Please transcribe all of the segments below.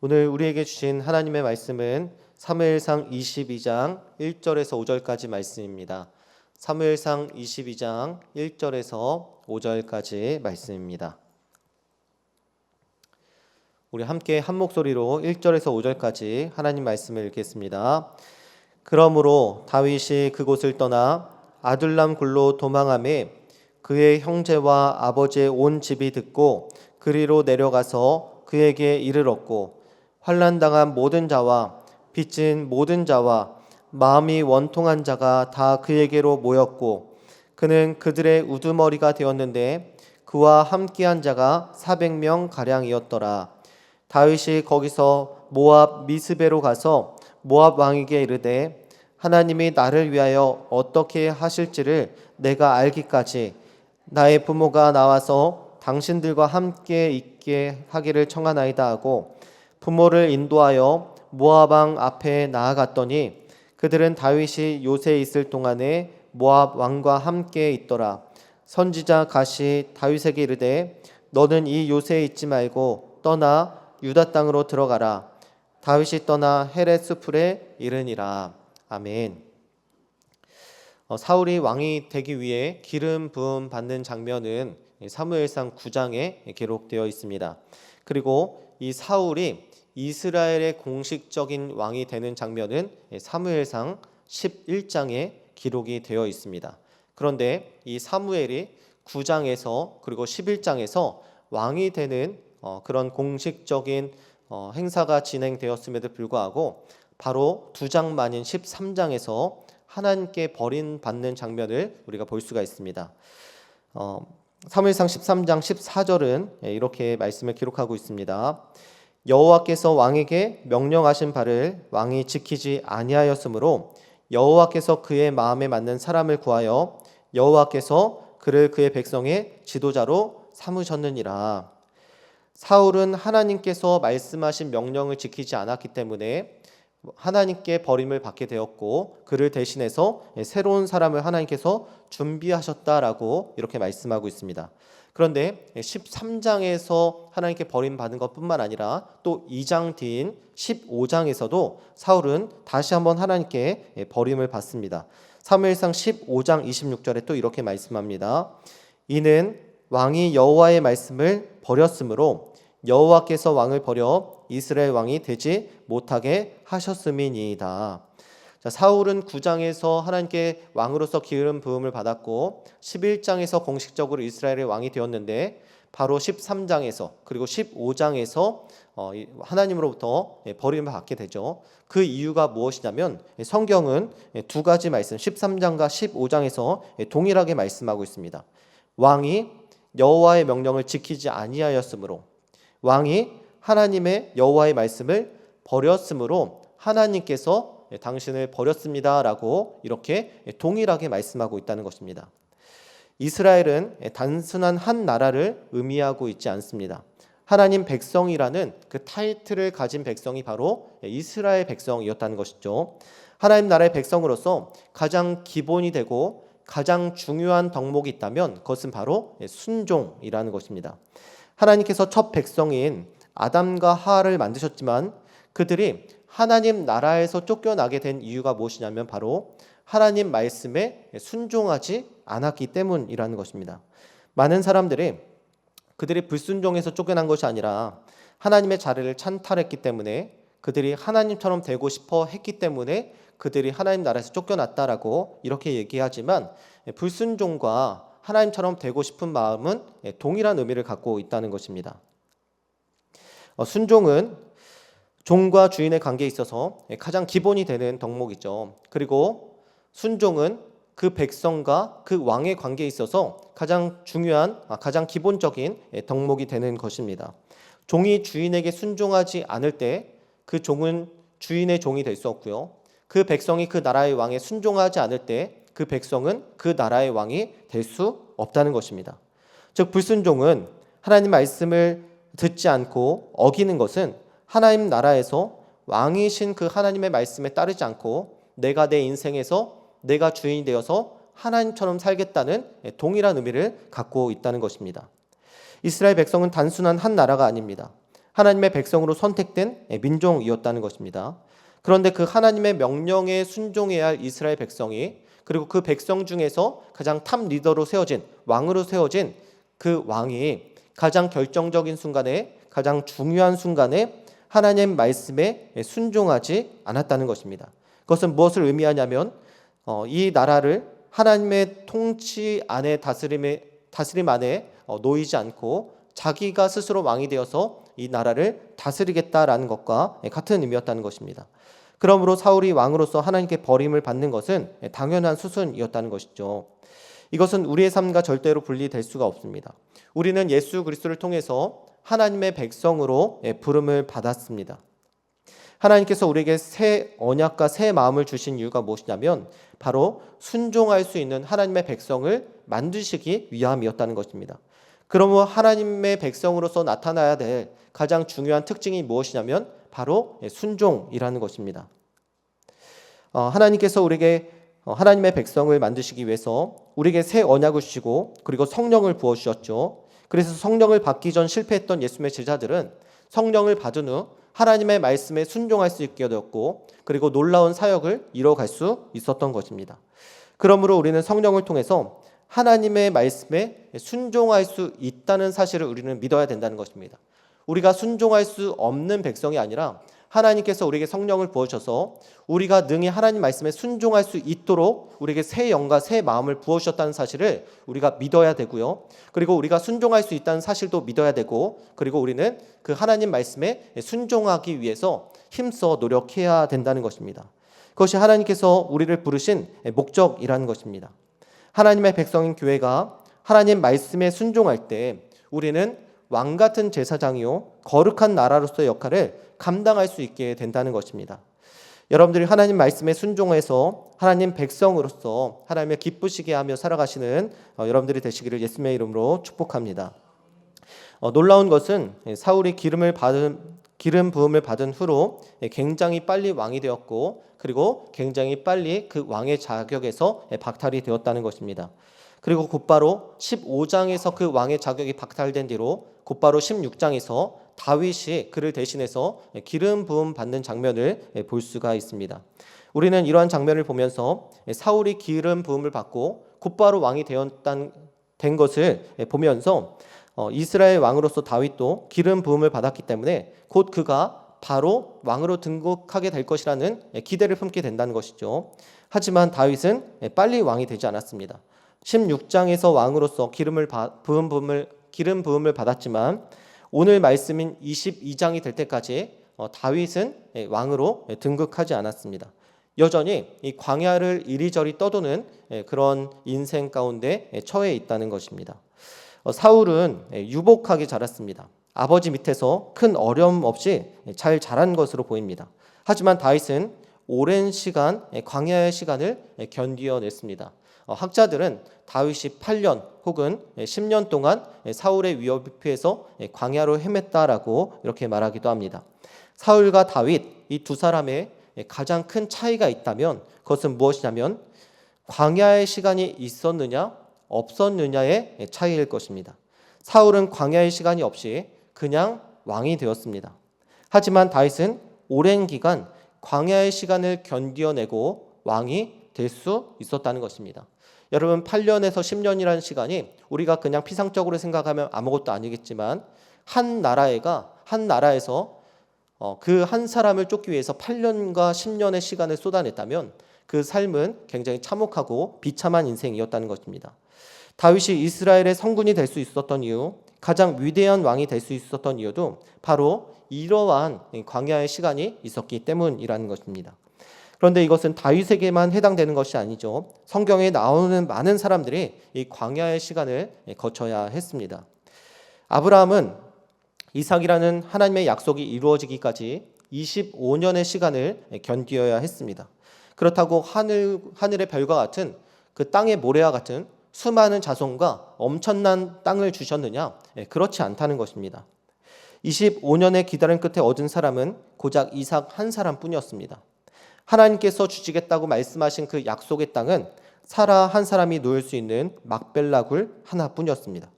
오늘 우리에게 주신 하나님의 말씀은 사무엘상 22장 1절에서 5절까지 말씀입니다. 사무엘상 22장 1절에서 5절까지 말씀입니다. 우리 함께 한 목소리로 1절에서 5절까지 하나님 말씀을 읽겠습니다. 그러므로 다윗이 그곳을 떠나 아둘람 굴로 도망함에 그의 형제와 아버지의 온 집이 듣고 그리로 내려가서 그에게 이르렀고 환난 당한 모든 자와 빚진 모든 자와 마음이 원통한 자가 다 그에게로 모였고 그는 그들의 우두머리가 되었는데 그와 함께한 자가 400명 가량이었더라. 다윗이 거기서 모압 미스베로 가서 모압 왕에게 이르되 하나님이 나를 위하여 어떻게 하실지를 내가 알기까지 나의 부모가 나와서 당신들과 함께 있게 하기를 청하나이다 하고 부모를 인도하여 모압 왕 앞에 나아갔더니 그들은 다윗이 요새에 있을 동안에 모압 왕과 함께 있더라 선지자 가시 다윗에게 이르되 너는 이 요새에 있지 말고 떠나 유다 땅으로 들어가라 다윗이 떠나 헤레스 풀에 이르니라 아멘. 어, 사울이 왕이 되기 위해 기름 부음 받는 장면은 사무엘상 9장에 기록되어 있습니다. 그리고 이 사울이 이스라엘의 공식적인 왕이 되는 장면은 사무엘상 11장에 기록이 되어 있습니다. 그런데 이 사무엘이 9장에서 그리고 11장에서 왕이 되는 어, 그런 공식적인 어, 행사가 진행되었음에도 불구하고 바로 두 장 만인 13장에서 하나님께 버림받는 장면을 우리가 볼 수가 있습니다. 어, 사무엘상 13장 14절은 이렇게 말씀을 기록하고 있습니다. 여호와께서 왕에게 명령하신 바를 왕이 지키지 아니하였으므로 여호와께서 그의 마음에 맞는 사람을 구하여 여호와께서 그를 그의 백성의 지도자로 삼으셨느니라. 사울은 하나님께서 말씀하신 명령을 지키지 않았기 때문에 하나님께 버림을 받게 되었고 그를 대신해서 새로운 사람을 하나님께서 준비하셨다라고 이렇게 말씀하고 있습니다. 그런데 13장에서 하나님께 버림받은 것뿐만 아니라 또 2장 뒤인 15장에서도 사울은 다시 한번 하나님께 버림을 받습니다. 사무엘상 15장 26절에 또 이렇게 말씀합니다. 이는 왕이 여호와의 말씀을 버렸으므로 여호와께서 왕을 버려 이스라엘 왕이 되지 못하게 하셨음이니이다. 자, 사울은 9장에서 하나님께 왕으로서 기름 부음을 받았고 11장에서 공식적으로 이스라엘의 왕이 되었는데 바로 13장에서 그리고 15장에서 어, 하나님으로부터 예, 버림을 받게 되죠. 그 이유가 무엇이냐면 성경은 두 가지 말씀 13장과 15장에서 동일하게 말씀하고 있습니다. 왕이 여호와의 명령을 지키지 아니하였으므로 왕이 하나님의 여호와의 말씀을 버렸으므로 하나님께서 당신을 버렸습니다라고 이렇게 동일하게 말씀하고 있다는 것입니다. 이스라엘은 단순한 한 나라를 의미하고 있지 않습니다. 하나님 백성이라는 그 타이틀을 가진 백성이 바로 이스라엘 백성이었다는 것이죠. 하나님 나라의 백성으로서 가장 기본이 되고 가장 중요한 덕목이 있다면 그것은 바로 순종이라는 것입니다. 하나님께서 첫 백성인 아담과 하를 만드셨지만 그들이 하나님 나라에서 쫓겨나게 된 이유가 무엇이냐면 바로 하나님 말씀에 순종하지 않았기 때문이라는 것입니다. 많은 사람들이 그들이 불순종해서 쫓겨난 것이 아니라 하나님의 자리를 찬탈했기 때문에 그들이 하나님처럼 되고 싶어 했기 때문에 그들이 하나님 나라에서 쫓겨났다라고 이렇게 얘기하지만 불순종과 하나님처럼 되고 싶은 마음은 동일한 의미를 갖고 있다는 것입니다. 어, 순종은 종과 주인의 관계에 있어서 가장 기본이 되는 덕목이죠. 그리고 순종은 그 백성과 그 왕의 관계에 있어서 가장 중요한, 아, 가장 기본적인 덕목이 되는 것입니다. 종이 주인에게 순종하지 않을 때 그 종은 주인의 종이 될 수 없고요. 그 백성이 그 나라의 왕에 순종하지 않을 때 그 백성은 그 나라의 왕이 될 수 없다는 것입니다. 즉 불순종은 하나님 말씀을 듣지 않고 어기는 것은 하나님 나라에서 왕이신 그 하나님의 말씀에 따르지 않고 내가 내 인생에서 내가 주인이 되어서 하나님처럼 살겠다는 동일한 의미를 갖고 있다는 것입니다. 이스라엘 백성은 단순한 한 나라가 아닙니다. 하나님의 백성으로 선택된 민족이었다는 것입니다. 그런데 그 하나님의 명령에 순종해야 할 이스라엘 백성이 그리고 그 백성 중에서 가장 탑 리더로 세워진 왕으로 세워진 그 왕이 가장 결정적인 순간에 가장 중요한 순간에 하나님 말씀에 순종하지 않았다는 것입니다. 그것은 무엇을 의미하냐면 어, 이 나라를 하나님의 통치 안에 다스림에 다스림 안에 어, 놓이지 않고 자기가 스스로 왕이 되어서 이 나라를 다스리겠다라는 것과 같은 의미였다는 것입니다. 그러므로 사울이 왕으로서 하나님께 버림을 받는 것은 당연한 수순이었다는 것이죠. 이것은 우리의 삶과 절대로 분리될 수가 없습니다. 우리는 예수 그리스도를 통해서 하나님의 백성으로 부름을 받았습니다. 하나님께서 우리에게 새 언약과 새 마음을 주신 이유가 무엇이냐면 바로 순종할 수 있는 하나님의 백성을 만드시기 위함이었다는 것입니다. 그러므로 하나님의 백성으로서 나타나야 될 가장 중요한 특징이 무엇이냐면 바로 순종이라는 것입니다. 어, 하나님께서 우리에게 어, 하나님의 백성을 만드시기 위해서 우리에게 새 언약을 주시고 그리고 성령을 부어 주셨죠. 그래서 성령을 받기 전 실패했던 예수님의 제자들은 성령을 받은 후 하나님의 말씀에 순종할 수 있게 되었고 그리고 놀라운 사역을 이뤄갈 수 있었던 것입니다. 그러므로 우리는 성령을 통해서 하나님의 말씀에 순종할 수 있다는 사실을 우리는 믿어야 된다는 것입니다. 우리가 순종할 수 없는 백성이 아니라 하나님께서 우리에게 성령을 부어주셔서 우리가 능히 하나님 말씀에 순종할 수 있도록 우리에게 새 영과 새 마음을 부어주셨다는 사실을 우리가 믿어야 되고요. 그리고 우리가 순종할 수 있다는 사실도 믿어야 되고 그리고 우리는 그 하나님 말씀에 순종하기 위해서 힘써 노력해야 된다는 것입니다. 그것이 하나님께서 우리를 부르신 목적이라는 것입니다. 하나님의 백성인 교회가 하나님 말씀에 순종할 때 우리는 왕 같은 제사장이요 거룩한 나라로서의 역할을 감당할 수 있게 된다는 것입니다. 여러분들이 하나님 말씀에 순종해서 하나님 백성으로서 하나님의 기쁘시게 하며 살아가시는 어, 여러분들이 되시기를 예수님의 이름으로 축복합니다. 어, 놀라운 것은 사울이 기름을 받은 기름 부음을 받은 후로 굉장히 빨리 왕이 되었고 그리고 굉장히 빨리 그 왕의 자격에서 박탈이 되었다는 것입니다. 그리고 곧바로 15장에서 그 왕의 자격이 박탈된 뒤로 곧바로 16장에서 다윗이 그를 대신해서 기름 부음 받는 장면을 볼 수가 있습니다. 우리는 이러한 장면을 보면서 사울이 기름 부음을 받고 곧바로 왕이 되었던 된 것을 보면서 어, 이스라엘 왕으로서 다윗도 기름 부음을 받았기 때문에 곧 그가 바로 왕으로 등극하게 될 것이라는 기대를 품게 된다는 것이죠. 하지만 다윗은 빨리 왕이 되지 않았습니다. 16장에서 왕으로서 기름을 부음 부음을 기름 부음을 받았지만 오늘 말씀인 22장이 될 때까지 어, 다윗은 왕으로 등극하지 않았습니다. 여전히 이 광야를 이리저리 떠도는 그런 인생 가운데 처해 있다는 것입니다. 어, 사울은 유복하게 자랐습니다. 아버지 밑에서 큰 어려움 없이 잘 자란 것으로 보입니다. 하지만 다윗은 오랜 시간 광야의 시간을 견디어냈습니다. 어, 학자들은 다윗이 8년 혹은 10년 동안 사울의 위협 피해서 광야로 헤맸다라고 이렇게 말하기도 합니다. 사울과 다윗 이 두 사람의 가장 큰 차이가 있다면 그것은 무엇이냐면 광야의 시간이 있었느냐 없었느냐의 차이일 것입니다. 사울은 광야의 시간이 없이 그냥 왕이 되었습니다. 하지만 다윗은 오랜 기간 광야의 시간을 견디어내고 왕이 될 수 있었다는 것입니다. 여러분 8년에서 10년이라는 시간이 우리가 그냥 피상적으로 생각하면 아무것도 아니겠지만 한 나라에가 한 나라에서 어, 그 한 사람을 쫓기 위해서 8년과 10년의 시간을 쏟아냈다면 그 삶은 굉장히 참혹하고 비참한 인생이었다는 것입니다. 다윗이 이스라엘의 성군이 될 수 있었던 이유, 가장 위대한 왕이 될 수 있었던 이유도 바로 이러한 광야의 시간이 있었기 때문이라는 것입니다. 그런데 이것은 다윗에게만 해당되는 것이 아니죠. 성경에 나오는 많은 사람들이 이 광야의 시간을 거쳐야 했습니다. 아브라함은 이삭이라는 하나님의 약속이 이루어지기까지 25년의 시간을 견디어야 했습니다. 그렇다고 하늘 하늘의 별과 같은 그 땅의 모래와 같은 수많은 자손과 엄청난 땅을 주셨느냐? 그렇지 않다는 것입니다. 25년의 기다림 끝에 얻은 사람은 고작 이삭 한 사람뿐이었습니다. 하나님께서 주시겠다고 말씀하신 그 약속의 땅은 사라 한 사람이 놓을 수 있는 막벨라 굴 하나뿐이었습니다.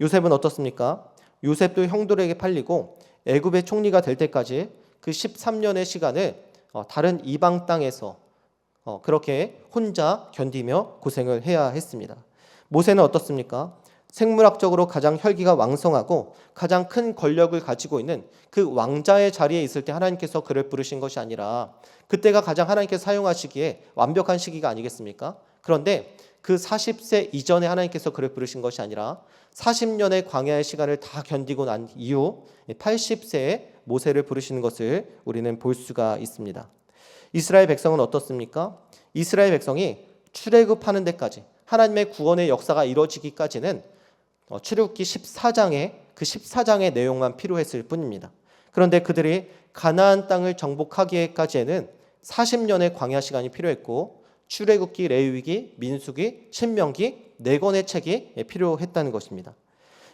요셉은 어떻습니까? 요셉도 형들에게 팔리고 애굽의 총리가 될 때까지 그 13년의 시간을 어, 다른 이방 땅에서 어, 그렇게 혼자 견디며 고생을 해야 했습니다. 모세는 어떻습니까? 생물학적으로 가장 혈기가 왕성하고 가장 큰 권력을 가지고 있는 그 왕자의 자리에 있을 때 하나님께서 그를 부르신 것이 아니라 그때가 가장 하나님께서 사용하시기에 완벽한 시기가 아니겠습니까? 그런데 그 40세 이전에 하나님께서 그를 부르신 것이 아니라 40년의 광야의 시간을 다 견디고 난 이후 80세에 모세를 부르시는 것을 우리는 볼 수가 있습니다. 이스라엘 백성은 어떻습니까? 이스라엘 백성이 출애굽하는 데까지 하나님의 구원의 역사가 이루어지기까지는 어, 출애굽기 14장의 그 14장의 내용만 필요했을 뿐입니다. 그런데 그들이 가나안 땅을 정복하기까지에는 40년의 광야 시간이 필요했고 출애굽기, 레위기, 민수기, 신명기 네 권의 책이 필요했다는 것입니다.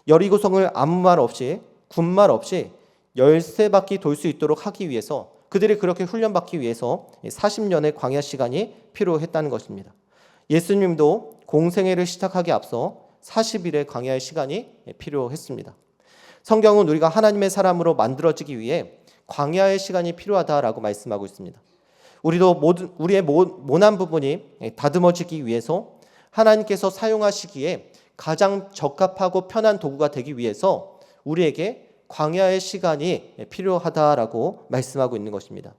여리고성을 아무 말 없이 군말 없이 열세 바퀴 돌 수 있도록 하기 위해서 그들이 그렇게 훈련받기 위해서 40년의 광야 시간이 필요했다는 것입니다. 예수님도 공생애를 시작하기 앞서 40일의 광야의 시간이 필요했습니다. 성경은 우리가 하나님의 사람으로 만들어지기 위해 광야의 시간이 필요하다라고 말씀하고 있습니다. 우리도 모든 우리의 모난 부분이 다듬어지기 위해서 하나님께서 사용하시기에 가장 적합하고 편한 도구가 되기 위해서 우리에게 광야의 시간이 필요하다라고 말씀하고 있는 것입니다.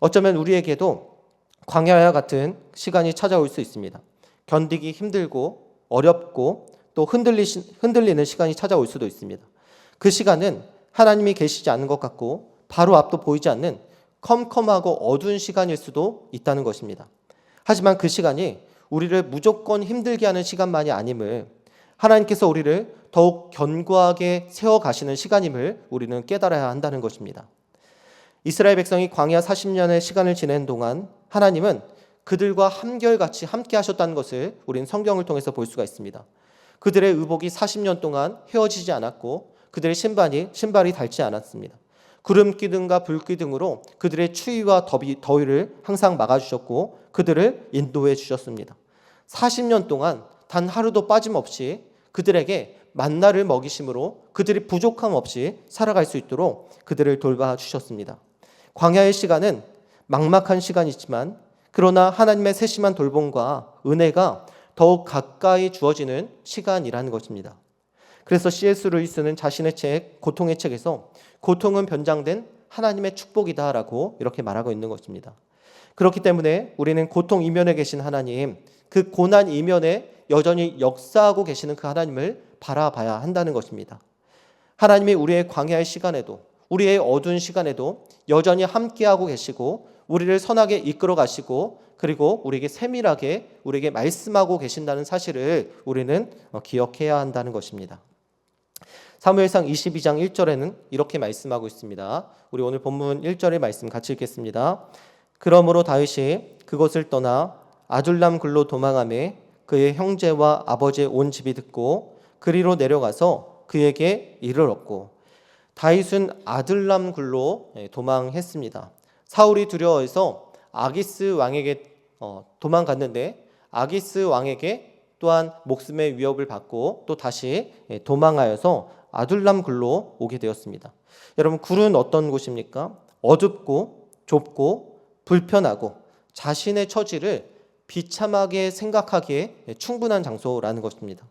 어쩌면 우리에게도 광야와 같은 시간이 찾아올 수 있습니다. 견디기 힘들고 어렵고 또 흔들리는 시간이 찾아올 수도 있습니다. 그 시간은 하나님이 계시지 않는 것 같고 바로 앞도 보이지 않는 컴컴하고 어두운 시간일 수도 있다는 것입니다. 하지만 그 시간이 우리를 무조건 힘들게 하는 시간만이 아님을 하나님께서 우리를 더욱 견고하게 세워 가시는 시간임을 우리는 깨달아야 한다는 것입니다. 이스라엘 백성이 광야 40년의 시간을 지낸 동안 하나님은 그들과 한결같이 함께 하셨다는 것을 우리는 성경을 통해서 볼 수가 있습니다. 그들의 의복이 40년 동안 헤어지지 않았고 그들의 신발이 신발이 닳지 않았습니다. 구름 기둥과 불 기둥으로 그들의 추위와 더비, 더위를 항상 막아주셨고 그들을 인도해 주셨습니다. 40년 동안 단 하루도 빠짐없이 그들에게 만나를 먹이심으로 그들이 부족함 없이 살아갈 수 있도록 그들을 돌봐 주셨습니다. 광야의 시간은 막막한 시간이지만 그러나 하나님의 세심한 돌봄과 은혜가 더욱 가까이 주어지는 시간이라는 것입니다. 그래서 C.S. 루이스는 자신의 책 고통의 책에서 고통은 변장된 하나님의 축복이다라고 이렇게 말하고 있는 것입니다. 그렇기 때문에 우리는 고통 이면에 계신 하나님, 그 고난 이면에 여전히 역사하고 계시는 그 하나님을 바라봐야 한다는 것입니다. 하나님이 우리의 광야의 시간에도 우리의 어두운 시간에도 여전히 함께하고 계시고 우리를 선하게 이끌어 가시고 그리고 우리에게 세밀하게 우리에게 말씀하고 계신다는 사실을 우리는 기억해야 한다는 것입니다. 사무엘상 22장 1절에는 이렇게 말씀하고 있습니다. 우리 오늘 본문 1절의 말씀 같이 읽겠습니다. 그러므로 다윗이 그곳을 떠나 아둘람 굴로 도망함에 그의 형제와 아버지의 온 집이 듣고 그리로 내려가서 그에게 이를 얻고 다윗은 아들람 굴로 예, 도망했습니다. 사울이 두려워해서 아기스 왕에게 어, 도망갔는데 아기스 왕에게 또한 목숨의 위협을 받고 또 다시 예, 도망하여서 아둘람 굴로 오게 되었습니다. 여러분 굴은 어떤 곳입니까? 어둡고 좁고 불편하고 자신의 처지를 비참하게 생각하기에 충분한 장소라는 것입니다.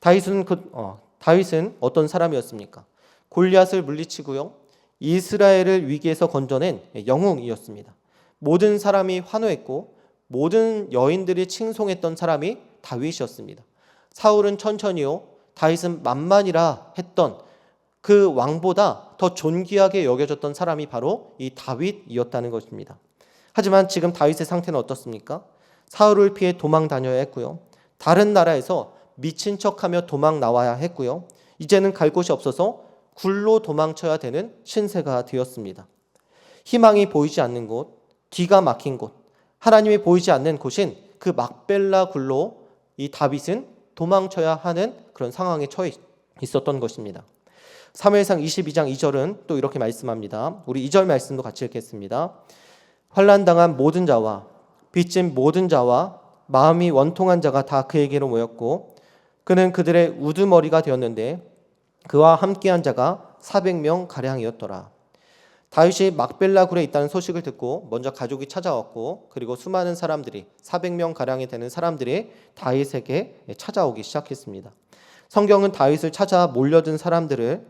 다윗은 그 어, 다윗은 어떤 사람이었습니까? 골리앗을 물리치고요. 이스라엘을 위기에서 건져낸 영웅이었습니다. 모든 사람이 환호했고 모든 여인들이 칭송했던 사람이 다윗이었습니다. 사울은 천천히요, 다윗은 만만이라 했던 그 왕보다 더 존귀하게 여겨졌던 사람이 바로 이 다윗이었다는 것입니다. 하지만 지금 다윗의 상태는 어떻습니까? 사울을 피해 도망 다녀야 했고요. 다른 나라에서 미친 척하며 도망 나와야 했고요. 이제는 갈 곳이 없어서 굴로 도망쳐야 되는 신세가 되었습니다. 희망이 보이지 않는 곳, 뒤가 막힌 곳, 하나님이 보이지 않는 곳인 그 막벨라 굴로 이 다윗은 도망쳐야 하는 그런 상황에 처해 있었던 것입니다. 사무엘상 22장 2절은 또 이렇게 말씀합니다. 우리 2절 말씀도 같이 읽겠습니다. 환난 당한 모든 자와 빚진 모든 자와 마음이 원통한 자가 다 그에게로 모였고 그는 그들의 우두머리가 되었는데 그와 함께한 자가 400명 가량이었더라. 다윗이 막벨라 굴에 있다는 소식을 듣고 먼저 가족이 찾아왔고 그리고 수많은 사람들이 400명 가량이 되는 사람들이 다윗에게 찾아오기 시작했습니다. 성경은 다윗을 찾아 몰려든 사람들을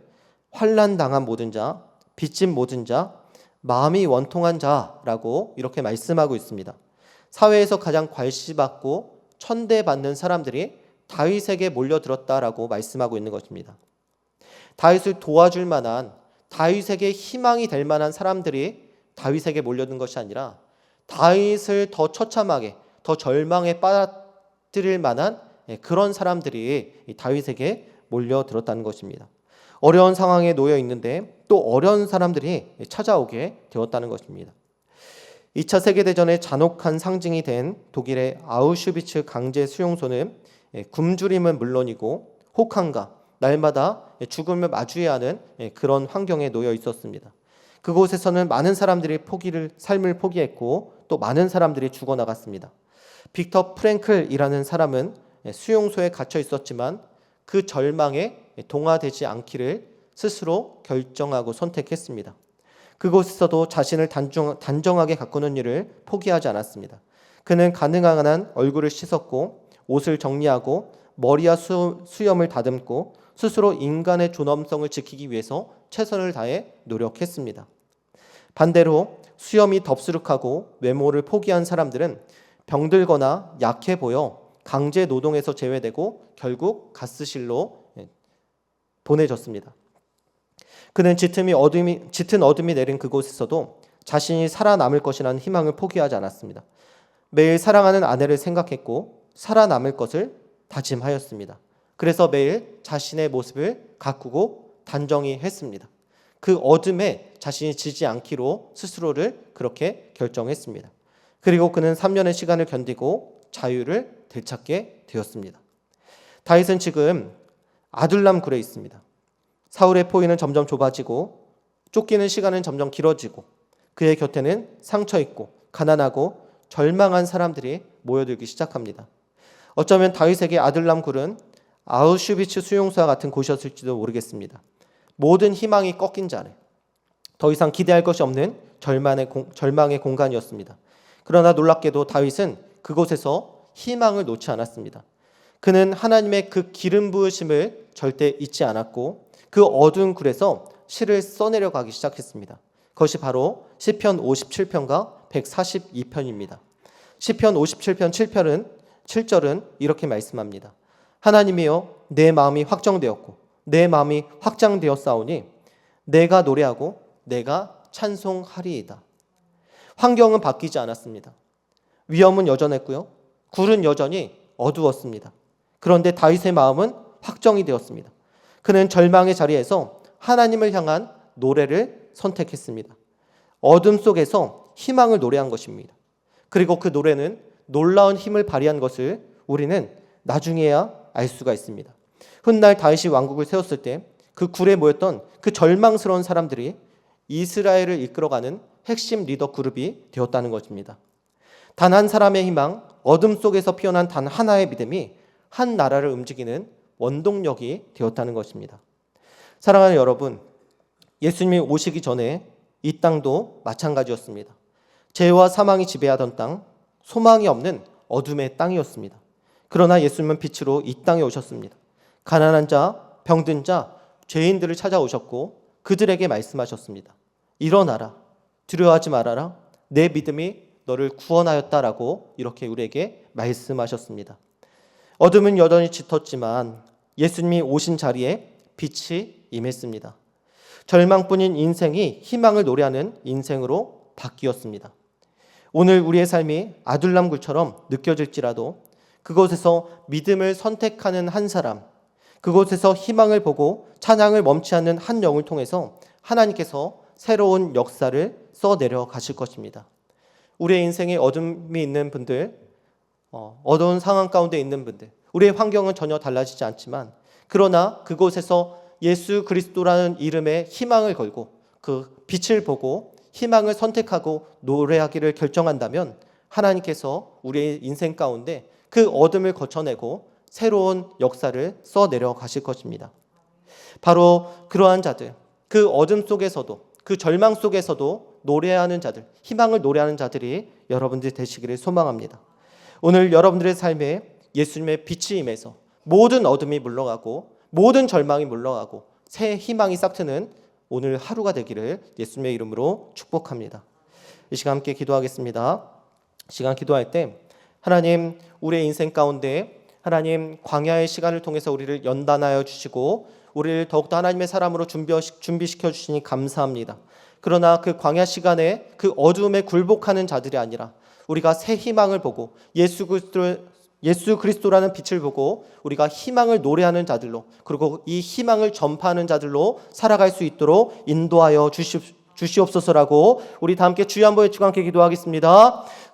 환난 당한 모든 자, 빚진 모든 자, 마음이 원통한 자라고 이렇게 말씀하고 있습니다. 사회에서 가장 괄시받고 천대받는 사람들이 다윗에게 몰려들었다라고 말씀하고 있는 것입니다. 다윗을 도와줄 만한 다윗에게 희망이 될 만한 사람들이 다윗에게 몰려든 것이 아니라 다윗을 더 처참하게 더 절망에 빠뜨릴 만한 예, 그런 사람들이 다윗에게 몰려들었다는 것입니다. 어려운 상황에 놓여 있는데 또 어려운 사람들이 찾아오게 되었다는 것입니다. 2차 세계대전의 잔혹한 상징이 된 독일의 아우슈비츠 강제 수용소는 예, 굶주림은 물론이고 혹한과 날마다 죽음을 마주해야 하는 예, 그런 환경에 놓여 있었습니다. 그곳에서는 많은 사람들이 포기를 삶을 포기했고 또 많은 사람들이 죽어 나갔습니다. 빅터 프랭클이라는 사람은 예, 수용소에 갇혀 있었지만 그 절망에 동화되지 않기를 스스로 결정하고 선택했습니다. 그곳에서도 자신을 단정, 단정하게 가꾸는 일을 포기하지 않았습니다. 그는 가능한 한 얼굴을 씻었고 옷을 정리하고 머리와 수, 수염을 다듬고 스스로 인간의 존엄성을 지키기 위해서 최선을 다해 노력했습니다. 반대로 수염이 덥수룩하고 외모를 포기한 사람들은 병들거나 약해 보여 강제 노동에서 제외되고 결국 가스실로 예, 보내졌습니다. 그는 짙음이 어둠이 짙은 어둠이 내린 그곳에서도 자신이 살아남을 것이라는 희망을 포기하지 않았습니다. 매일 사랑하는 아내를 생각했고 살아남을 것을 다짐하였습니다. 그래서 매일 자신의 모습을 가꾸고 단정히 했습니다. 그 어둠에 자신이 지지 않기로 스스로를 그렇게 결정했습니다. 그리고 그는 3년의 시간을 견디고 자유를 되찾게 되었습니다. 다윗은 지금 아둘람 굴에 있습니다. 사울의 포위는 점점 좁아지고 쫓기는 시간은 점점 길어지고 그의 곁에는 상처 있고 가난하고 절망한 사람들이 모여들기 시작합니다. 어쩌면 다윗에게 아들람 굴은 아우슈비츠 수용소와 같은 곳이었을지도 모르겠습니다. 모든 희망이 꺾인 자리, 더 이상 기대할 것이 없는 절망의, 공, 절망의 공간이었습니다. 그러나 놀랍게도 다윗은 그곳에서 희망을 놓지 않았습니다. 그는 하나님의 그 기름 부으심을 절대 잊지 않았고 그 어두운 굴에서 시를 써내려 가기 시작했습니다. 그것이 바로 시편 57편과 142편입니다. 시편 57편 7편은 7절은 이렇게 말씀합니다. 하나님이여 내 마음이 확정되었고 내 마음이 확장되었사오니 내가 노래하고 내가 찬송하리이다. 환경은 바뀌지 않았습니다. 위험은 여전했고요. 굴은 여전히 어두웠습니다. 그런데 다윗의 마음은 확정이 되었습니다. 그는 절망의 자리에서 하나님을 향한 노래를 선택했습니다. 어둠 속에서 희망을 노래한 것입니다. 그리고 그 노래는 놀라운 힘을 발휘한 것을 우리는 나중에야 알 수가 있습니다. 훗날 다윗이 왕국을 세웠을 때 그 굴에 모였던 그 절망스러운 사람들이 이스라엘을 이끌어가는 핵심 리더 그룹이 되었다는 것입니다. 단 한 사람의 희망, 어둠 속에서 피어난 단 하나의 믿음이 한 나라를 움직이는 원동력이 되었다는 것입니다. 사랑하는 여러분, 예수님이 오시기 전에 이 땅도 마찬가지였습니다. 죄와 사망이 지배하던 땅, 소망이 없는 어둠의 땅이었습니다. 그러나 예수님은 빛으로 이 땅에 오셨습니다. 가난한 자, 병든 자, 죄인들을 찾아오셨고 그들에게 말씀하셨습니다. 일어나라. 두려워하지 말아라. 내 믿음이 너를 구원하였다라고 이렇게 우리에게 말씀하셨습니다. 어둠은 여전히 짙었지만 예수님이 오신 자리에 빛이 임했습니다. 절망뿐인 인생이 희망을 노래하는 인생으로 바뀌었습니다. 오늘 우리의 삶이 아둘람굴처럼 느껴질지라도 그곳에서 믿음을 선택하는 한 사람, 그곳에서 희망을 보고 찬양을 멈추지 않는 한 영을 통해서 하나님께서 새로운 역사를 써 내려 가실 것입니다. 우리의 인생에 어둠이 있는 분들, 어, 어두운 상황 가운데 있는 분들, 우리의 환경은 전혀 달라지지 않지만, 그러나 그곳에서 예수 그리스도라는 이름의 희망을 걸고 그 빛을 보고 희망을 선택하고 노래하기를 결정한다면 하나님께서 우리의 인생 가운데 그 어둠을 거쳐내고 새로운 역사를 써 내려 가실 것입니다. 바로 그러한 자들, 그 어둠 속에서도 그 절망 속에서도 노래하는 자들, 희망을 노래하는 자들이 여러분들이 되시기를 소망합니다. 오늘 여러분들의 삶에 예수님의 빛이 임해서 모든 어둠이 물러가고 모든 절망이 물러가고 새 희망이 싹트는 오늘 하루가 되기를 예수님의 이름으로 축복합니다. 이 시간 함께 기도하겠습니다. 시간 기도할 때 하나님 우리의 인생 가운데 하나님 광야의 시간을 통해서 우리를 연단하여 주시고 우리를 더욱더 하나님의 사람으로 준비- 준비시켜 주시니 감사합니다. 그러나 그 광야 시간에 그 어둠에 굴복하는 자들이 아니라 우리가 새 희망을 보고 예수 그리스도 예수 그리스도라는 빛을 보고 우리가 희망을 노래하는 자들로 그리고 이 희망을 전파하는 자들로 살아갈 수 있도록 인도하여 주시, 주시옵소서라고 우리 다 함께 주여 한번 외치고 함께 기도하겠습니다.